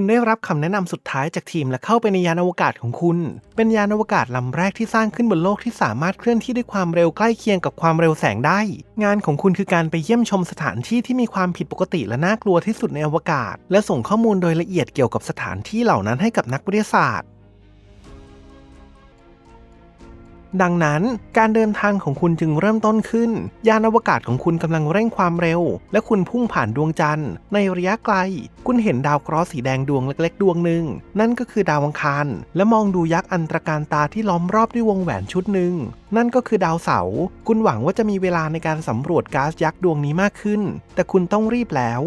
คุณได้รับคำแนะนำสุดท้ายจากทีมและเข้าไปในยานอวกาศของคุณ เป็นยานอวกาศลำแรกที่สร้างขึ้นบนโลกที่สามารถเคลื่อนที่ด้วยความเร็วใกล้เคียงกับความเร็วแสงได้ งานของคุณคือการไปเยี่ยมชมสถานที่ที่มีความผิดปกติและน่ากลัวที่สุดในอวกาศ และส่งข้อมูลโดยละเอียดเกี่ยวกับสถานที่เหล่านั้นให้กับนักวิทยาศาสตร์ ดังนั้นการเดินทางของคุณจึงเริ่มต้นขึ้น ยานอวกาศของคุณกำลังเร่งความเร็ว และคุณพุ่งผ่านดวงจันทร์ในระยะไกล คุณเห็นดาวเคราะห์สีแดงดวงเล็ก ๆ ดวงหนึ่ง นั่นก็คือดาวอังคาร และมองดูยักษ์อันตรการตาที่ล้อมรอบด้วยวงแหวนชุดหนึ่ง นั่นก็คือดาวเสาร์คุณหวังว่าจะมีเวลาในการสำรวจก๊าซยักษ์ดวงนี้มากขึ้น แต่คุณต้องรีบแล้ว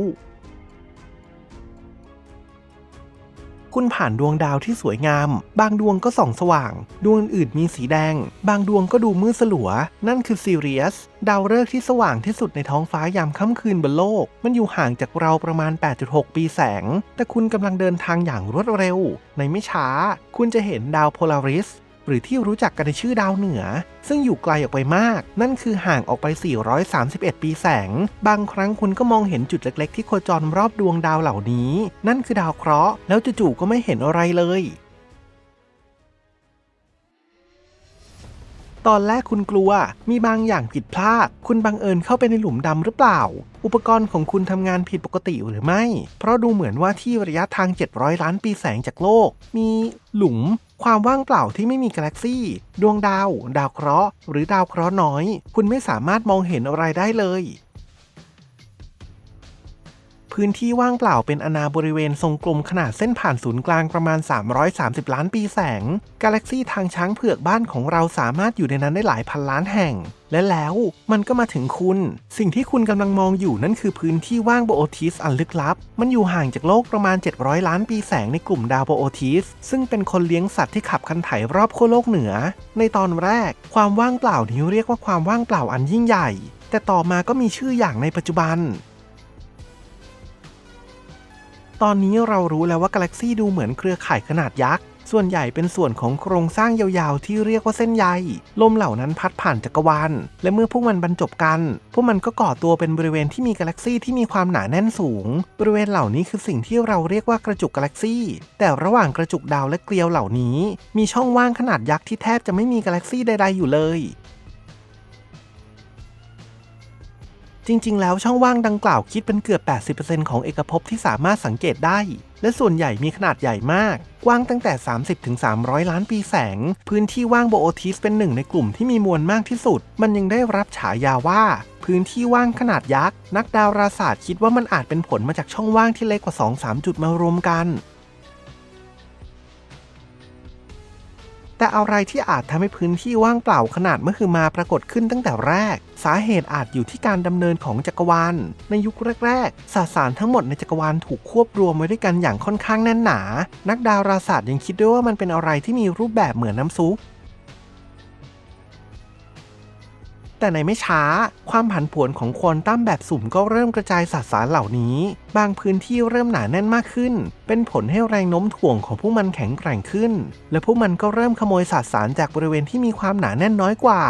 คุณผ่านดวงดาวที่สวยงาม บางดวงก็ส่องสว่าง ดวงอื่นมีสีแดง บางดวงก็ดูมืดสลัว นั่นคือซีเรียส ดาวฤกษ์ที่สว่างที่สุดในท้องฟ้ายามค่ำคืนบนโลก มันอยู่ห่างจากเราประมาณ 8.6 ปีแสง แต่คุณกำลังเดินทางอย่างรวดเร็ว ในไม่ช้า คุณจะเห็นดาวโพลาริส หรือที่รู้จักกันในชื่อดาวเหนือ ซึ่งอยู่ไกลออกไปมาก นั่นคือห่างออกไป 431 ปีแสง บางครั้งคุณก็มองเห็นจุดเล็ก ๆ ที่โคจรรอบดวงดาวเหล่านี้ นั่นคือดาวเคราะห์แล้วจู่ๆก็ไม่เห็นอะไรเลย ตอนแรกคุณกลัว มีบางอย่างผิดพลาด คุณบังเอิญเข้าไปในหลุมดำหรือเปล่า อุปกรณ์ของคุณทำงานผิดปกติหรือไม่ เพราะดูเหมือนว่าที่ระยะทาง 700 ล้านปีแสงจากโลก มีหลุม ความว่างเปล่าที่ไม่มีกาแล็กซี่ ดวงดาว ดาวเคราะห์ หรือดาวเคราะห์น้อย คุณไม่สามารถมองเห็นอะไรได้เลย พื้นที่ว่างเปล่าเป็นอนาบริเวณทรงกลมขนาดเส้นผ่านศูนย์กลางประมาณ 330 ล้านปีแสง กาแล็กซี่ทางช้างเผือกบ้านของเราสามารถอยู่ในนั้นได้หลายพันล้านแห่ง และแล้วมันก็มาถึงคุณ สิ่งที่คุณกำลังมองอยู่นั่นคือพื้นที่ว่างโบโอทิสอันลึกลับ มันอยู่ห่างจากโลกประมาณ 700 ล้านปีแสงในกลุ่มดาวโบโอทิสซึ่งเป็นคนเลี้ยงสัตว์ที่ขับคันไถรอบขั้วโลกเหนือ ในตอนแรก ความว่างเปล่านี้เรียกว่าความว่างเปล่าอันยิ่งใหญ่ แต่ต่อมาก็มีชื่ออย่างในปัจจุบัน ตอนนี้เรารู้แล้วว่ากาแล็กซี่ดูเหมือนเครือข่ายขนาดยักษ์ ส่วนใหญ่เป็นส่วนของโครงสร้างยาวๆ ที่เรียกว่าเส้นใย ลมเหล่านั้นพัดผ่านจักรวาล และเมื่อพวกมันบรรจบกัน พวกมันก็ก่อตัวเป็นบริเวณที่มีกาแล็กซี่ที่มีความหนาแน่นสูง บริเวณเหล่านี้คือสิ่งที่เราเรียกว่ากระจุกกาแล็กซี่ แต่ระหว่างกระจุกดาวและเกลียวเหล่านี้ มีช่องว่างขนาดยักษ์ที่แทบจะไม่มีกาแล็กซี่ใดๆอยู่เลย จริง ๆ แล้วช่องว่างดังกล่าวคิดเป็นเกือบ 80%ของเอกภพที่สามารถสังเกตได้ และส่วนใหญ่มีขนาดใหญ่มาก กว้างตั้งแต่ 30-300 ล้านปีแสง พื้นที่ว่างโบโอทิสเป็นหนึ่งในกลุ่มที่มีมวลมากที่สุด มันยังได้รับฉายาว่า พื้นที่ว่างขนาดยักษ์ นักดาราศาสตร์คิดว่ามันอาจเป็นผลมาจากช่องว่างที่เล็กกว่า 2-3 จุดมารวมกัน แต่อะไรที่อาจทำให้พื้นที่ว่างเปล่าขนาดเมื่อคือมาปรากฏขึ้นตั้งแต่แรก สาเหตุอาจอยู่ที่การดำเนินของจักรวาล ในยุคแรกๆสสารทั้งหมดในจักรวาลถูกควบรวมไว้ด้วยกันอย่างค่อนข้างแน่นหนา นักดาราศาสตร์ยังคิดด้วยว่ามันเป็นอะไรที่มีรูปแบบเหมือนน้ำซุป แต่ในไม่ช้า ความผันผวนของควอนตัมแบบสุ่มก็เริ่มกระจายสสารเหล่านี้ บางพื้นที่เริ่มหนาแน่นมากขึ้น เป็นผลให้แรงโน้มถ่วงของพวกมันแข็งแกร่งขึ้น และพวกมันก็เริ่มขโมยสสารจากบริเวณที่มีความหนาแน่นน้อยกว่า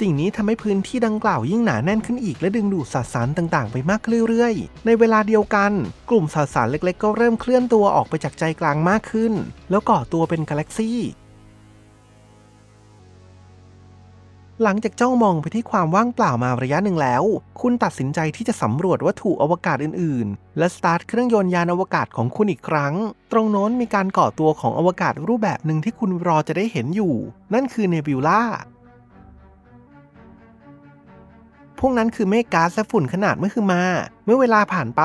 สิ่งนี้ทำให้พื้นที่ดังกล่าวยิ่งหนาแน่นขึ้นอีกและดึงดูดสสารต่างๆ ไปมากเรื่อยๆ ในเวลาเดียวกัน กลุ่มสสารเล็กๆ ก็เริ่มเคลื่อนตัวออกไปจากใจกลางมากขึ้น แล้วก่อตัวเป็นกาแล็กซี่ หลังจากจ้องมองไปที่ความว่างเปล่ามาระยะหนึ่งแล้ว คุณตัดสินใจที่จะสำรวจวัตถุอวกาศอื่น ๆ และสตาร์ทเครื่องยนต์ยานอวกาศของคุณอีกครั้ง ตรงโน้นมีการก่อตัวของอวกาศรูปแบบหนึ่งที่คุณรอจะได้เห็นอยู่ นั่นคือเนบิวล่า พวกนั้นคือเมฆก๊าซและฝุ่นขนาดเมื่อคือมา เมื่อเวลาผ่านไป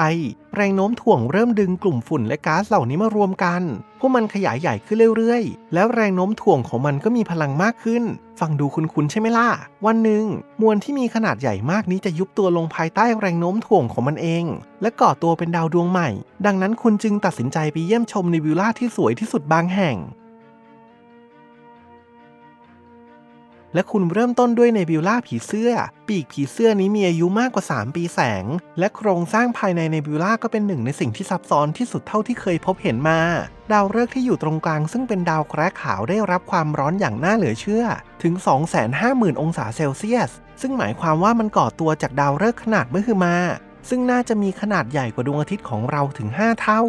แรงโน้มถ่วงเริ่มดึงกลุ่มฝุ่นและก๊าซเหล่านี้มารวมกัน พวกมันขยายใหญ่ขึ้นเรื่อยๆ แล้วแรงโน้มถ่วงของมันก็มีพลังมากขึ้น ฟังดูคุ้นๆใช่ไหมล่ะ วันหนึ่ง มวลที่มีขนาดใหญ่มากนี้จะยุบตัวลงภายใต้แรงโน้มถ่วงของมันเอง และก่อตัวเป็นดาวดวงใหม่ ดังนั้นคุณจึงตัดสินใจไปเยี่ยมชมในวิวล่าที่สวยที่สุดบางแห่ง และคุณเริ่มต้นด้วยเนบิวล่าผีเสื้อ ปีกผีเสื้อนี้มีอายุมากกว่า 3 ปีแสง และโครงสร้างภายในเนบิวล่าก็เป็นหนึ่งในสิ่งที่ซับซ้อนที่สุดเท่าที่เคยพบเห็นมา ดาวฤกษ์ที่อยู่ตรงกลางซึ่งเป็นดาวแคระขาวได้รับความร้อนอย่างน่าเหลือเชื่อ ถึง 250,000 องศาเซลเซียส ซึ่งหมายความว่ามันก่อตัวจากดาวฤกษ์ขนาดมื่คือมา ซึ่งน่าจะมีขนาดใหญ่กว่าดวงอาทิตย์ของเราถึง 5 เท่า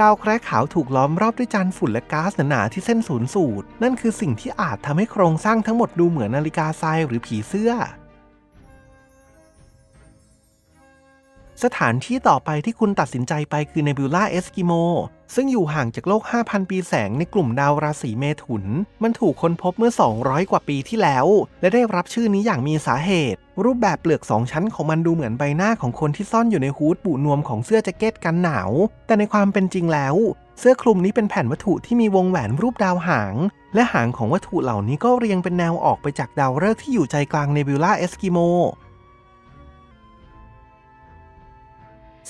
ดาวแคระขาวถูกล้อมรอบด้วยจานฝุ่นและก๊าซหนาๆที่เส้นศูนย์สูตร นั่นคือสิ่งที่อาจทำให้โครงสร้างทั้งหมดดูเหมือนนาฬิกาทรายหรือผีเสื้อ สถานที่ต่อไปที่คุณตัดสินใจไปคือเนบิวลาเอสกิโม ซึ่งอยู่ห่างจากโลก 5,000 ปีแสงในกลุ่มดาวราศีเมถุน มันถูกค้นพบเมื่อ 200 กว่าปีที่แล้ว และได้รับชื่อนี้อย่างมีสาเหตุ รูปแบบเปลือกสองชั้นของมันดูเหมือนใบหน้าของคนที่ซ่อนอยู่ในฮูดปูนวมของเสื้อแจ็คเก็ตกันหนาว แต่ในความเป็นจริงแล้ว เสื้อคลุมนี้เป็นแผ่นวัตถุที่มีวงแหวนรูปดาวหาง และหางของวัตถุเหล่านี้ก็เรียงเป็นแนวออกไปจากดาวฤกษ์ที่อยู่ใจกลางเนบิวลาเอสกิโม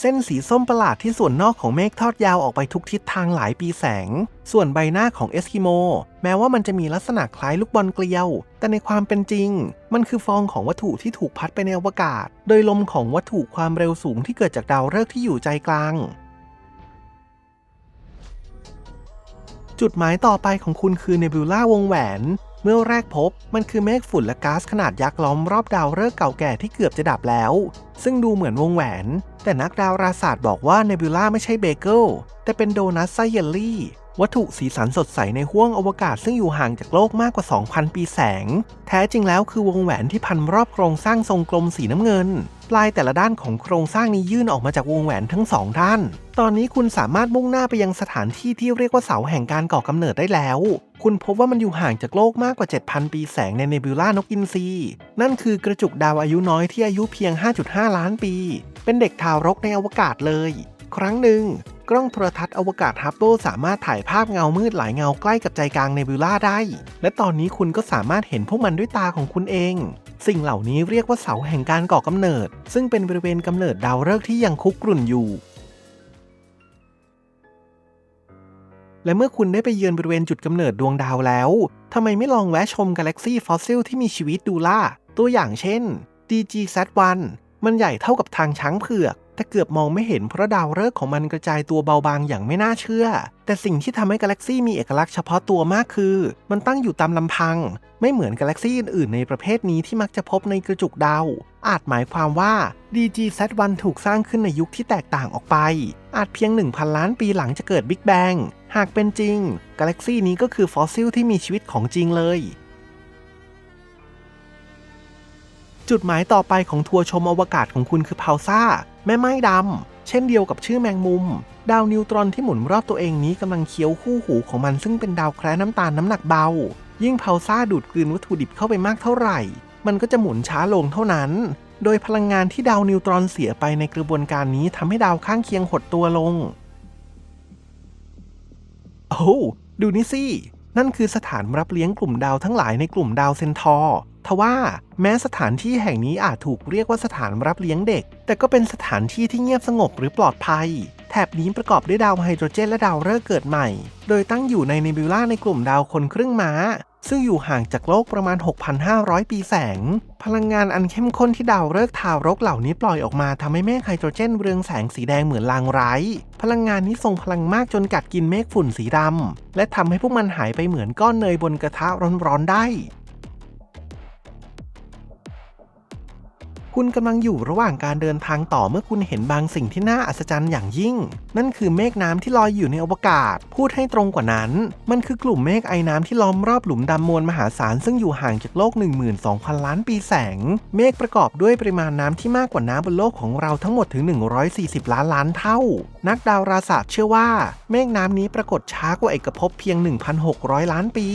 เส้นสีส้มประหลาดที่ส่วนนอกของเมฆทอดยาวออกไปทุกทิศทางหลายปีแสง ส่วนใบหน้าของเอสกิโม แม้ว่ามันจะมีลักษณะคล้ายลูกบอลเกลียว แต่ในความเป็นจริง มันคือฟองของวัตถุที่ถูกพัดไปในอวกาศ โดยลมของวัตถุความเร็วสูงที่เกิดจากดาวฤกษ์ที่อยู่ใจกลาง จุดหมายต่อไปของคุณคือเนบิวลาวงแหวน เมื่อแรกพบ มันคือเมฆฝุ่นและก๊าซขนาดยักษ์ล้อมรอบดาวฤกษ์เก่าแก่ที่เกือบจะดับแล้ว ซึ่งดูเหมือนวงแหวน แต่นักดาราศาสตร์บอกว่าเนบิวลาไม่ใช่เบเกิลแต่เป็นโดนัทไส้เยลลี่วัตถุสีสันสดใสในห้วงอวกาศซึ่งอยู่ห่างจากโลกมากกว่า 2,000 ปีแสง แท้จริงแล้วคือวงแหวนที่พันรอบโครงสร้างทรงกลมสีน้ำเงิน ลายแต่ละด้านของโครงสร้างนี้ยื่นออกมาจากวงแหวนทั้งสองด้าน ตอนนี้คุณสามารถมุ่งหน้าไปยังสถานที่ที่เรียกว่าเสาแห่งการก่อกำเนิดได้แล้ว คุณพบว่ามันอยู่ห่างจากโลกมากกว่า 7,000 ปีแสงในเนบิวลานกอินทรีนั่นคือกระจุกดาวอายุน้อยที่อายุเพียง 5.5 ล้านปี เป็นเด็กทารกในอวกาศเลย ครั้งหนึ่งกล้องโทรทัศน์อวกาศฮับเบิลสามารถถ่ายภาพเงามืดหลายเงาใกล้กับใจกลางเนบิวลาได้ และตอนนี้คุณก็สามารถเห็นพวกมันด้วยตาของคุณเอง สิ่งเหล่านี้เรียกว่าเสาแห่งการก่อกำเนิด ซึ่งเป็นบริเวณกำเนิดดาวฤกษ์ที่ยังคุกรุ่นอยู่ และเมื่อคุณได้ไปเยือนบริเวณจุดกำเนิดดวงดาวแล้วทำไมไม่ลองแวะชมกาแล็กซี่ฟอสซิลที่มีชีวิตดูล่ะตัวอย่างเช่น DGZ1 มันใหญ่เท่ากับทางช้างเผือก แต่เกือบมองไม่เห็นเพราะดาวฤกษ์ของมันกระจายตัวเบาบางอย่างไม่น่าเชื่อ แต่สิ่งที่ทำให้กาแล็กซี่มีเอกลักษณ์เฉพาะตัวมากคือ มันตั้งอยู่ตามลำพัง ไม่เหมือนกาแล็กซี่อื่นๆ ในประเภทนี้ที่มักจะพบในกระจุกดาว อาจหมายความว่า DGZ1 ถูกสร้างขึ้นในยุคที่แตกต่างออกไป อาจเพียง 1,000 ล้านปีหลังจะเกิดบิ๊กแบงหากเป็นจริง กาแล็กซี่นี้ก็คือฟอสซิลที่มีชีวิตของจริงเลยจุดหมายต่อไปของทัวร์ชมอวกาศของคุณคือพาวซ่า แม่ไม้ดำ เช่นเดียวกับชื่อแมงมุม ดาวนิวตรอนที่หมุนรอบตัวเองนี้กำลังเคี้ยวคู่หูของมันซึ่งเป็นดาวแคระน้ำตาลน้ำหนักเบา ยิ่งพาซ่าดูดกลืนวัตถุดิบเข้าไปมากเท่าไหร่ มันก็จะหมุนช้าลงเท่านั้น โดยพลังงานที่ดาวนิวตรอนเสียไปในกระบวนการนี้ทำให้ดาวข้างเคียงหดตัวลง โอ้ดูนี่สินั่นคือสถานรับเลี้ยงกลุ่มดาวทั้งหลายในกลุ่มดาวเซนทอร์ทว่า แม้สถานที่แห่งนี้อาจถูกเรียกว่าสถานรับเลี้ยงเด็ก แต่ก็เป็นสถานที่ที่เงียบสงบหรือปลอดภัย แถบนี้ประกอบด้วยดาวไฮโดรเจนและดาวฤกษ์เกิดใหม่ โดยตั้งอยู่ในเนบิวลาในกลุ่มดาวคนครึ่งม้า ซึ่งอยู่ห่างจากโลกประมาณ 6,500 ปีแสง พลังงานอันเข้มข้นที่ดาวฤกษ์ทารกเหล่านี้ปล่อยออกมาทำให้เมฆไฮโดรเจนเรืองแสงสีแดงเหมือนลางร้ พลังงานนี้ทรงพลังมากจนกัดกินเมฆฝุ่นสีดำและทำให้พวกมันหายไปเหมือนก้อนเนยบนกระทะร้อนๆได้ คุณกำลังอยู่ระหว่างการเดินทางต่อเมื่อคุณเห็นบางสิ่งที่น่าอัศจรรย์อย่างยิ่ง นั่นคือเมฆน้ำที่ลอยอยู่ในอวกาศ พูดให้ตรงกว่านั้น มันคือกลุ่มเมฆไอ้น้ำที่ล้อมรอบหลุมดำมวลมหาศาลซึ่งอยู่ห่างจากโลก 12,000 ล้านปีแสง เมฆประกอบด้วยปริมาณน้ำที่มากกว่าน้ำบนโลกของเราทั้งหมดถึง 140 ล้านล้านเท่า นักดาราศาสตร์เชื่อว่า เมฆน้ำนี้ปรากฏช้ากว่าเอกภพเพียง 1,600 ล้านปี